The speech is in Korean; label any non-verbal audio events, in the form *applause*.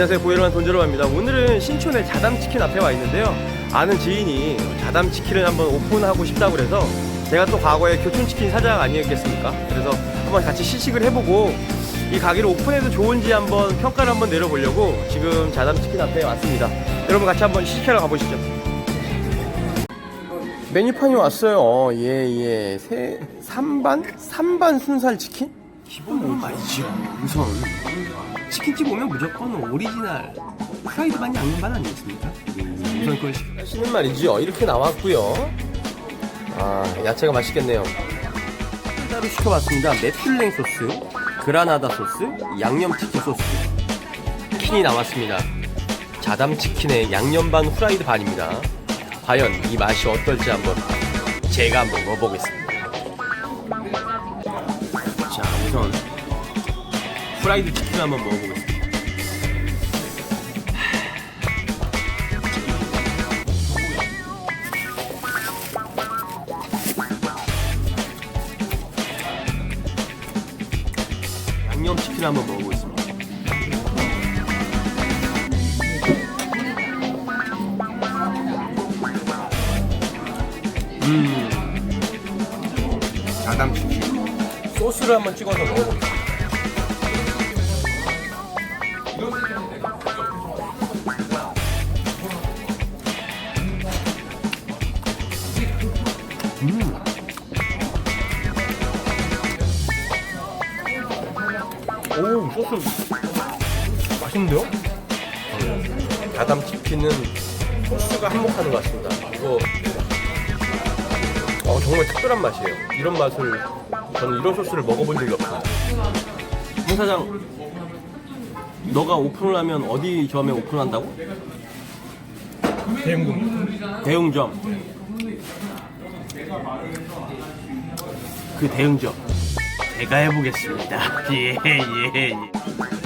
안녕하세요. 보이러한 돈제로입니다. 오늘은 신촌의 자담치킨 앞에 와 있는데요. 아는 지인이 자담치킨을 한번 오픈하고 싶다고 그래서 제가 또 과거에 교촌치킨 사장 아니었겠습니까? 그래서 한번 같이 시식을 해보고 이 가게를 오픈해도 좋은지 한번 평가를 한번 내려보려고 지금 자담치킨 앞에 왔습니다. 여러분 같이 한번 시식하러 가보시죠. 메뉴판이 왔어요. 예예. 세 3반? 3반 순살 치킨? 기본은 말이죠 우선 치킨집 오면 무조건 오리지널 프라이드 반 양념 반 아니겠습니까? 우선 그걸 하시는 말이죠. 이렇게 나왔고요. 아 야채가 맛있겠네요. 따로 시켜봤습니다. 메필랭 소스, 그라나다 소스, 양념 치킨 소스. 치킨이 나왔습니다. 자담 치킨의 양념 반 후라이드 반입니다. 과연 이 맛이 어떨지 한번 제가 한번 먹어보겠습니다. 프라이드 치킨 한번 먹어보겠습니다. 양념 치킨 한번 먹어보겠습니다. 음, 자담 치킨. 소스를 한번 찍어서 먹어보겠습니다. 음. 오 소스 맛있는데요? 가담 치킨은 소스가 한몫하는 것 같습니다. 이거 어, 정말 특별한 맛이에요. 이런 맛을 저는 이런 소스를 먹어본 적이 없어요. 홍 사장, 너가 오픈을 하면 어디 점에 오픈한다고? 대형동. 대웅점. 그 대웅점 제가 해보겠습니다. *laughs* 예 예, 예.